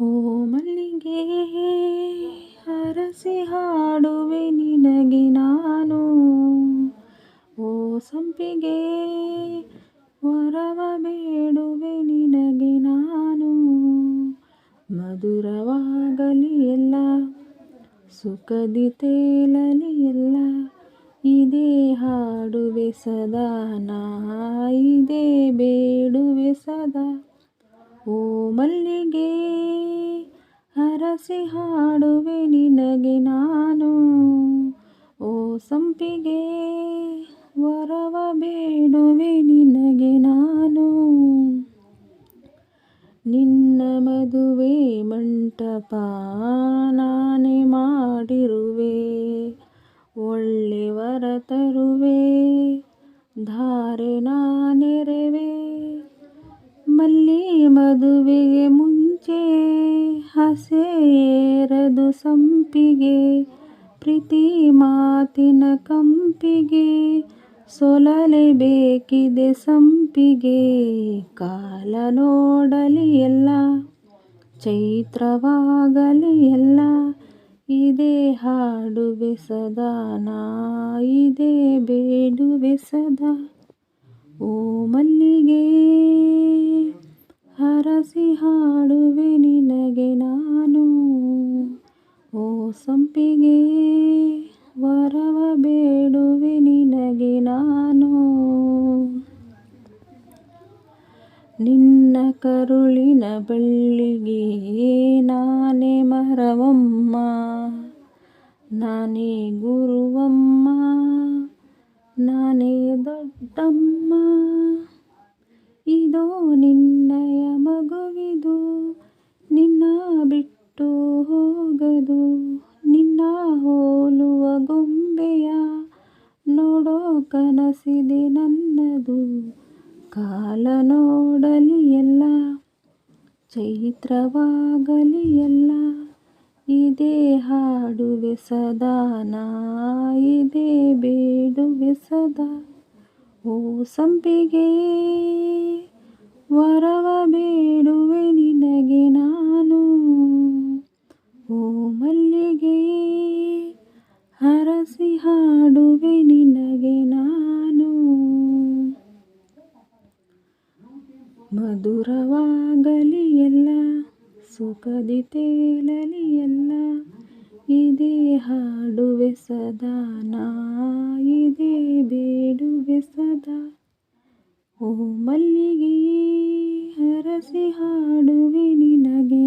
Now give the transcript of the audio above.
ಓ ಮಲ್ಲಿಗೆ ಹರಸಿ ಹಾಡುವೆ ನಿನಗೆ ನಾನು. ಓ ಸಂಪಿಗೆ, ವರವ ಬೇಡುವೆ ನಿನಗೆ ನಾನು. ಮಧುರವಾಗಲಿ ಎಲ್ಲ, ಸುಖದಿ ತೇಲಲಿ ಎಲ್ಲ, ಇದೇ ಹಾಡುವೆ ಸದಾ. ನಾ ಇದೇ ಬೇಡುವೆ ಸದಾ. ಓ ಮಲ್ಲಿಗೆ ಹರಸಿ ಹಾಡುವೆ ನಿನಗೆ ನಾನು. ಓ ಸಂಪಿಗೆ, ವರವ ಬೇಡುವೆ ನಿನಗೆ ನಾನು. ನಿನ್ನ ಮದುವೆ ಮಂಟಪ ನಾನೇ ಮಾಡಿರುವೆ, ಒಳ್ಳೆ ವರ ತರುವೆ, ಧಾರೆ ಮಲ್ಲಿ ಮದುವೆಗೆ ಮುಂಚೆ ಹಸೆಯೇರದು ಸಂಪಿಗೆ, ಪ್ರೀತಿ ಮಾತಿನ ಕಂಪಿಗೆ ಸೊಲಲೇಬೇಕಿದೆ ಸಂಪಿಗೆ, ಕಾಲ ನೋಡಲಿ ಎಲ್ಲ, ಚೈತ್ರವಾಗಲಿ ಎಲ್ಲ, ಇದೇ ಹಾಡುವೆ ಸದಾ, ನಾ ಇದೇ ಬೇಡುವೆ ಸದಾ, ಓ ಮಲ್ಲಿಗೆ. ಹಾಡುವೆ ನಿನಗೆ ನಾನು. ಓ ಸಂಪಿಗೆ, ವರವ ಬೇಡುವೆ ನಿನಗೆ ನಾನು. ನಿನ್ನ ಕರುಳಿನ ಬಳ್ಳಿಗೆ ನಾನೇ ಮರವಮ್ಮ. ನಾನೇ ಗುರುವಮ್ಮ. ನಾನೇ ದೊಡ್ಡಮ್ಮ. ಇದೋ ನಿನ್ನಯ ಕನಸಿದೆ ನನ್ನದು, ಕಾಲ ನೋಡಲಿ ಎಲ್ಲ, ಚೈತ್ರವಾಗಲಿ ಎಲ್ಲ, ಇದೇ ಹಾಡುವೆ ಸದಾ, ನಾ ಇದೇ ಬೇಡುವೆ ಸದಾ. ಓ ಸಂಪಿಗೆ, ವರವ ಬೇಡುವೆ ಹರಸಿ ಹಾಡುವೆ ನಿನಗೆ ನಾನು. ಮಧುರವಾಗಲಿ ಎಲ್ಲ, ಸುಖದಿ ತೇಲಲಿ ಎಲ್ಲ, ಇದೇ ಹಾಡುವೆ ಸದಾ, ನಾ ಇದೇ ಬೇಡುವೆ ಸದಾ. ಓ ಮಲ್ಲಿಗೆ ಹರಸಿ ಹಾಡುವೆ ನಿನಗೆ